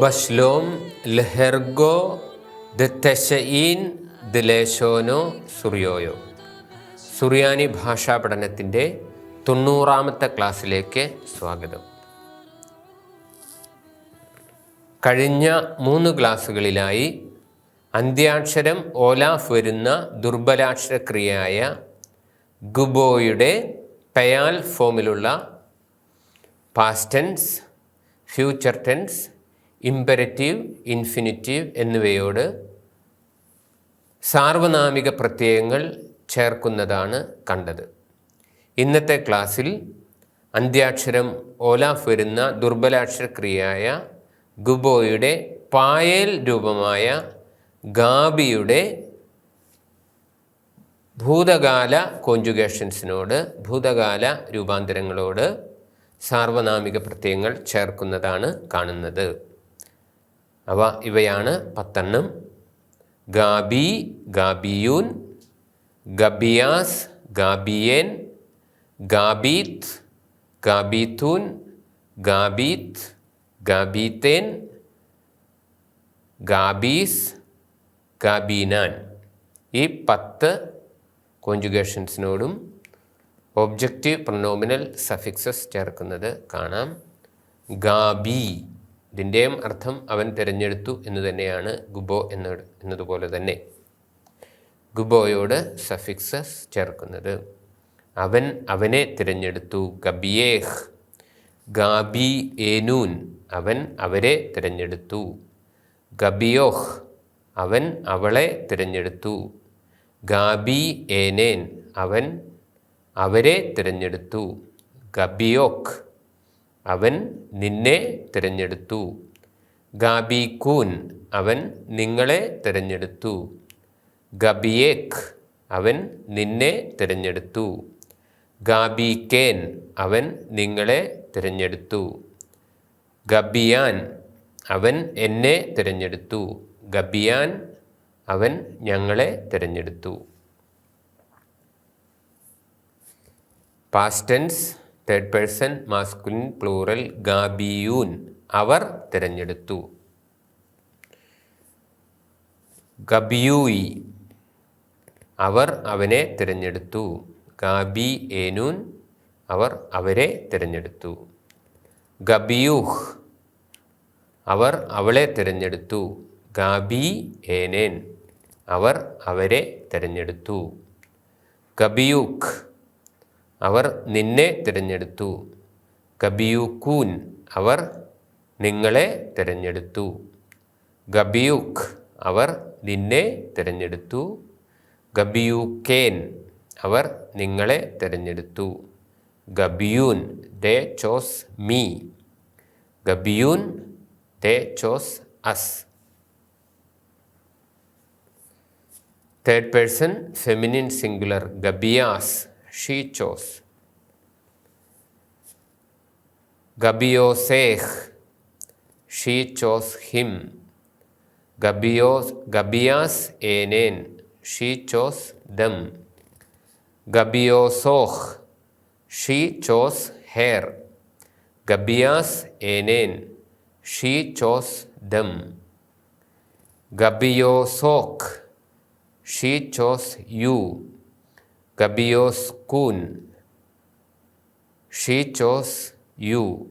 ബഷ്ലോം ലെഹെർഗോ the ദലേശോനോ സുറിയോയോ. സുറിയാനി ഭാഷാ പഠനത്തിന്റെ തൊണ്ണൂറാമത്തെ ക്ലാസ്സിലേക്ക് സ്വാഗതം. കഴിഞ്ഞ മൂന്ന് ക്ലാസ്സുകളിലായി അന്ത്യാക്ഷരം ഓലാഫ് വരുന്ന ദുർബലാക്ഷരക്രിയയായ ഗുബോയുടെ പെയാൽ ഫോമിലുള്ള past tense future tense imperative infinitive എന്നിവയോട് സാർവനാമിക പ്രത്യയങ്ങൾ ചേർക്കുന്നതാണ് കണ്ടത്. ഇന്നത്തെ ക്ലാസ്സിൽ അന്ത്യാക്ഷരം ഓലാഫ് വരുന്ന ദുർബലാക്ഷരക്രിയയായ ഗുബോയുടെ പായേൽ രൂപമായ ഗാബിയുടെ ഭൂതകാല കോഞ്ചുഗേഷൻസിനോട് ഭൂതകാല രൂപാന്തരങ്ങളോട് സാർവനാമിക പ്രത്യയങ്ങൾ ചേർക്കുന്നതാണ് കാണുന്നത്. അവ ഇവയാണ് പത്തെണ്ണം. ഗാബി ഗാബിയൂൻ ഗബിയാസ് ഗാബിയേൻ ഗാബീത്ത് ഗാബീത്തൂൻ ഗാബീത്ത് ഗാബീത്തേൻ ഗാബീസ് ഗാബീനാൻ. ഈ പത്ത് കോഞ്ചുഗേഷൻസിനോടും ഒബ്ജക്റ്റീവ് പ്രൊനോമിനൽ സഫിക്സസ് ചേർക്കുന്നത് കാണാം. ഗാബി. ഇതിന്റെയും അർത്ഥം അവൻ തിരഞ്ഞെടുത്തു എന്ന് തന്നെയാണ് ഗുബോ എന്ന എന്നതുപോലെ തന്നെ. ഗുബോയോട് സഫിക്സസ് ചേർക്കുന്നത്. അവൻ അവനെ തിരഞ്ഞെടുത്തു. ഗബിയേഹ്. ഗാബി ഏനൂൻ അവൻ അവരെ തിരഞ്ഞെടുത്തു. ഗബിയോഹ്. അവൻ അവളെ തിരഞ്ഞെടുത്തു. ഗാബി ഏനേൻ അവൻ അവരെ തിരഞ്ഞെടുത്തു. ഗബിയോക്ക്. അവൻ നിന്നെ തിരഞ്ഞെടുത്തു. ഗാബി കൂൻ അവൻ നിങ്ങളെ തിരഞ്ഞെടുത്തു. ഗബിയേക്ക് അവൻ നിന്നെ തിരഞ്ഞെടുത്തു. ഗാബി കേൻ അവൻ നിങ്ങളെ തിരഞ്ഞെടുത്തു. ഗബിയാൻ അവൻ എന്നെ തിരഞ്ഞെടുത്തു. ഗബിയാൻ അവൻ ഞങ്ങളെ തിരഞ്ഞെടുത്തു. Past tense third person masculine plural ഗാബിയൂൻ അവർ തിരഞ്ഞെടുത്തു. ഗബിയൂയി. അവർ അവനെ തിരഞ്ഞെടുത്തു. ഗാബി ഏനൂൻ. അവർ അവരെ തിരഞ്ഞെടുത്തു. ഗബിയൂഹ്. അവർ അവളെ തിരഞ്ഞെടുത്തു. ഗാബി ഏനേൻ. അവർ അവരെ തിരഞ്ഞെടുത്തു. ഗബിയൂഖ്. അവർ നിന്നെ തിരഞ്ഞെടുത്തു. ഗബിയൂക്കൂൻ അവർ നിങ്ങളെ തിരഞ്ഞെടുത്തു. ഗബിയൂഖ് അവർ നിന്നെ തിരഞ്ഞെടുത്തു. ഗബിയൂക്കേൻ അവർ നിങ്ങളെ തിരഞ്ഞെടുത്തു. ഗബിയൂൻ they chose me. ഗബിയൂൻ they chose us. Third person feminine singular ഗബിയാസ്. she chose. Gabiosech, she chose him. Gabios, Gabias enen, she chose them. Gabiosoch, she chose her. Gabias enen, she chose them. Gabiosok, she chose you. ഗബിയോസ്കൂൻ കൂൻ. She chose you.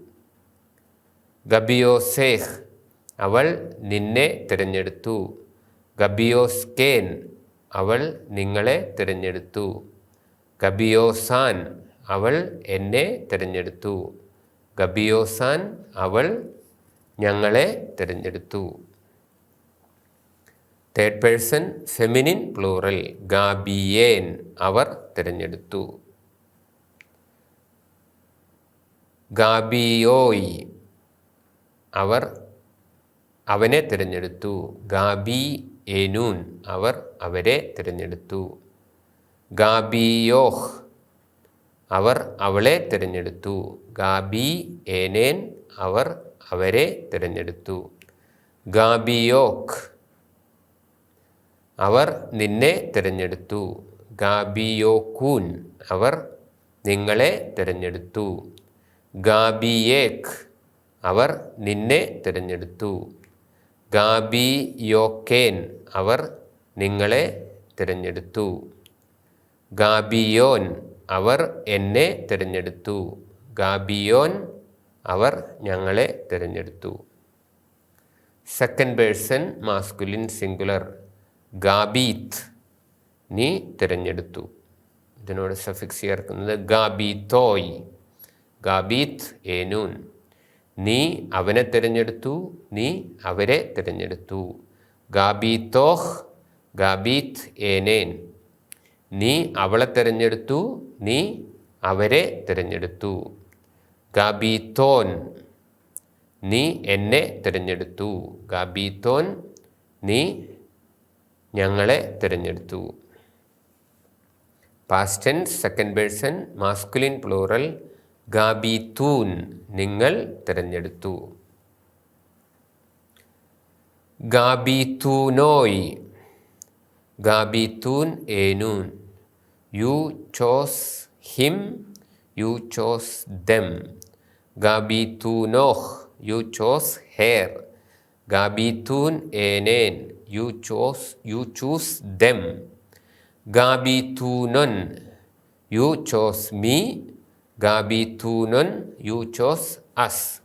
ഗബിയോസേഹ്. അവൾ നിന്നെ തിരഞ്ഞെടുത്തു. ഗബിയോസ്കേൻ. അവൾ നിങ്ങളെ തിരഞ്ഞെടുത്തു. ഗബിയോസാൻ. അവൾ എന്നെ തിരഞ്ഞെടുത്തു. ഗബിയോസാൻ അവൾ ഞങ്ങളെ തിരഞ്ഞെടുത്തു. തേർഡ് പേഴ്സൺ ഫെമിനിൻ പ്ലൂറൽ ഗാബിയേൻ അവർ തിരഞ്ഞെടുത്തു. ഗാബിയോയ് അവർ അവനെ തിരഞ്ഞെടുത്തു. ഗാബി ഏനൂൻ അവർ അവരെ തിരഞ്ഞെടുത്തു. ഗാബിയോഹ് അവർ അവളെ തിരഞ്ഞെടുത്തു. ഗാബി ഏനേൻ അവർ അവരെ തിരഞ്ഞെടുത്തു. ഗാബിയോക്ക് അവർ നിന്നെ തിരഞ്ഞെടുത്തു. ഗാബിയോക്കൂൻ അവർ നിങ്ങളെ തിരഞ്ഞെടുത്തു. ഗാബിയേക്ക് അവർ നിന്നെ തിരഞ്ഞെടുത്തു. ഗാബി യോക്കേൻ അവർ നിങ്ങളെ തിരഞ്ഞെടുത്തു. ഗാബിയോൻ അവർ എന്നെ തിരഞ്ഞെടുത്തു. ഗാബിയോൻ അവർ ഞങ്ങളെ തിരഞ്ഞെടുത്തു. സെക്കൻഡ് പേഴ്സൺ മാസ്കുലിൻ സിംഗുലർ ഗാബീത്ത് നീ തിരഞ്ഞെടുത്തു. ഇതിനോട് സഫിക്സ് ചേർക്കുന്നത് ഗാബീത്തോയ്. ഗാബീത്ത് ഏനൂൻ. നീ അവനെ തിരഞ്ഞെടുത്തു നീ അവരെ തിരഞ്ഞെടുത്തു. ഗാബീത്തോഹ് ഗാബീത്ത് ഏനേൻ. നീ അവളെ തിരഞ്ഞെടുത്തു നീ അവരെ തിരഞ്ഞെടുത്തു. ഗാബീത്തോൻ നീ എന്നെ തിരഞ്ഞെടുത്തു. ഗാബീത്തോൻ നീ ഞങ്ങളെ തിരഞ്ഞെടുത്തു. Past tense second person masculine plural തൂൻ നിങ്ങൾ തിരഞ്ഞെടുത്തു. ഗാബീത്തൂനോയ് ഗാബീത്തൂൻ ഏനൂൻ you chose him you chose them ഗാബീത്തൂനോഹ് you chose her ഗാബീത്തൂൻ ഏനേൻ you chose you choose them Gabi ഗാബീത്തൂനൊൻ യു ചോസ് മീ ഗാബി ഗാബീത്തൂനൊൻ you chose us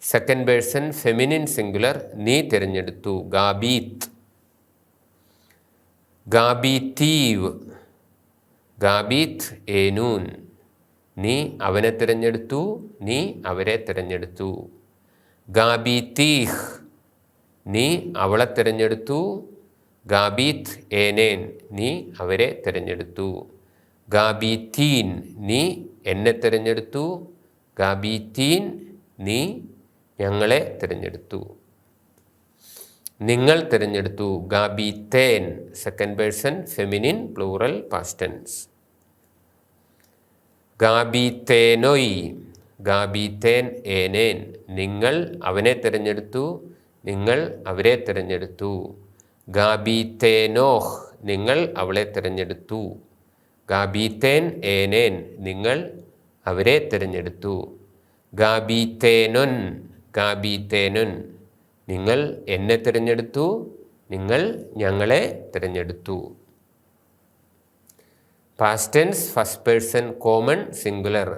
second person feminine singular നീ തിരഞ്ഞെടുത്തു. ഗാബീത്ത് ഗാബീത്തീവ് ഗാബീത്ത് ഏനൂൻ നീ അവനെ തിരഞ്ഞെടുത്തു നീ അവരെ തിരഞ്ഞെടുത്തു. ഗാബീത്തീഹ് നീ അവളെ തിരഞ്ഞെടുത്തു. ഗാബീത്ത് ഏനേൻ നീ അവരെ തിരഞ്ഞെടുത്തു. ഗാബീത്തീൻ നീ എന്നെ തിരഞ്ഞെടുത്തു. ഗാബീത്തീൻ നീ ഞങ്ങളെ തിരഞ്ഞെടുത്തു. നിങ്ങൾ തിരഞ്ഞെടുത്തു. ഗാബീത്തേൻ second person feminine plural past tense ഗാബീത്തേനൊയ് ഗാബീത്തേൻ ഏനേൻ നിങ്ങൾ അവനെ തിരഞ്ഞെടുത്തു. നിങ്ങൾ അവരെ തിരഞ്ഞെടുത്തു. ഗാബീത്തേനോഹ് നിങ്ങൾ അവളെ തിരഞ്ഞെടുത്തു. ഗാബീത്തേൻ ഏനേൻ നിങ്ങൾ അവരെ തിരഞ്ഞെടുത്തു. ഗാബീത്തേനൊൻ ഗാബീത്തേനൊൻ നിങ്ങൾ എന്നെ തിരഞ്ഞെടുത്തു നിങ്ങൾ ഞങ്ങളെ തിരഞ്ഞെടുത്തു. Past tense first person common singular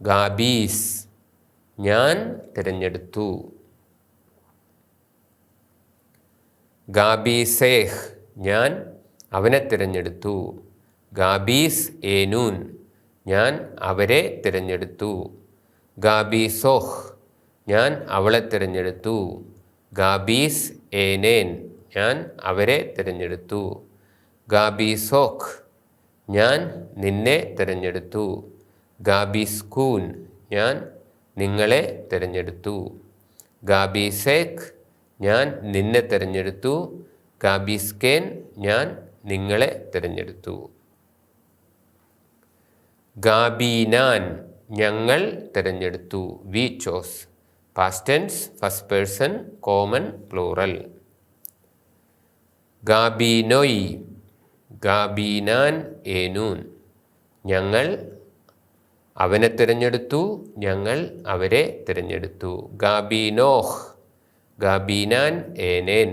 ഗാബീസ് ഞാൻ തിരഞ്ഞെടുത്തു. ഗാബീസേഹ് ഞാൻ അവനെ തിരഞ്ഞെടുത്തു. ഗാബീസ് ഏനൂൻ ഞാൻ അവരെ തിരഞ്ഞെടുത്തു. ഗാബീസോഹ് ഞാൻ അവളെ തിരഞ്ഞെടുത്തു. ഗാബീസ് ഏനേൻ ഞാൻ അവരെ തിരഞ്ഞെടുത്തു. ഗാബീസോഖ് ഞാൻ നിന്നെ തിരഞ്ഞെടുത്തു. ഗാബീസ്കൂൻ ഞാൻ നിങ്ങളെ തിരഞ്ഞെടുത്തു. ഗാബീസേഖ് ഞാൻ നിന്നെ തിരഞ്ഞെടുത്തു. കാബിസ്കേൻ ഞാൻ നിങ്ങളെ തിരഞ്ഞെടുത്തു. ഗാബീനാൻ ഞങ്ങൾ തിരഞ്ഞെടുത്തു. We chose. Past tense first person common plural ഗാബീനോയി. ഗാബീനാൻ ഏനൂൻ. ഞങ്ങൾ അവനെ തിരഞ്ഞെടുത്തു. ഞങ്ങൾ അവരെ തിരഞ്ഞെടുത്തു. ഗാബീനോഹ്. ഗാബീനാൻ ഏനേൻ.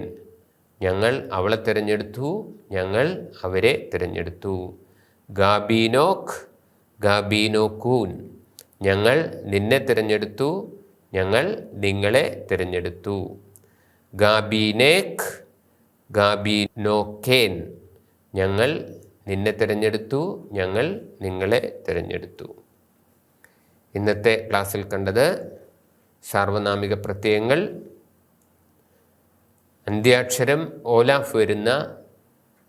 ഞങ്ങൾ അവളെ തിരഞ്ഞെടുത്തു ഞങ്ങൾ അവരെ തിരഞ്ഞെടുത്തു. ഗാബീനോക് ഗാബീനോക്കൂൻ ഞങ്ങൾ നിന്നെ തിരഞ്ഞെടുത്തു ഞങ്ങൾ നിങ്ങളെ തിരഞ്ഞെടുത്തു. ഗാബീനേക് ഗാബീനോക്കേൻ. ഞങ്ങൾ നിന്നെ തിരഞ്ഞെടുത്തു ഞങ്ങൾ നിങ്ങളെ തിരഞ്ഞെടുത്തു. ഇന്നത്തെ ക്ലാസ്സിൽ കണ്ടത് സാർവനാമിക പ്രത്യയങ്ങൾ അന്ത്യാക്ഷരം ഓലാഫ് വരുന്ന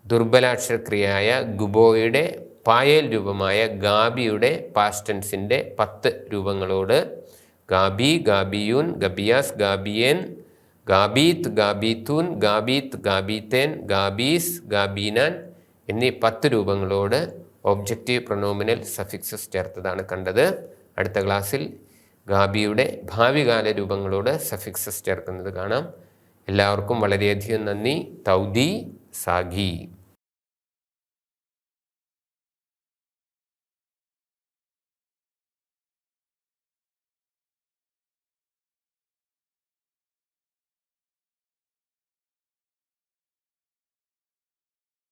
ദുർബലാക്ഷരക്രിയയായ ഗുബോയുടെ പായൽ രൂപമായ ഗാബിയുടെ പാസ്റ്റൻസിന്റെ പത്ത് രൂപങ്ങളോട് ഗാബി ഗാബിയൂൻ ഗബിയാസ് ഗാബിയേൻ ഗാബീത്ത് ഗാബീത്തൂൻ ഗാബീത്ത് ഗാബീത്തേൻ ഗാബീസ് ഗാബീനാൻ എന്നീ പത്ത് രൂപങ്ങളോട് ഒബ്ജക്റ്റീവ് പ്രൊണോമിനൽ സഫിക്സസ് ചേർത്തതാണ് കണ്ടത്. അടുത്ത ക്ലാസ്സിൽ ഗാബിയുടെ ഭാവികാല രൂപങ്ങളോട് സഫിക്സസ് ചേർക്കുന്നത് കാണാം. എല്ലാവർക്കും വളരെയധികം നന്ദി. തൗദി സാഗി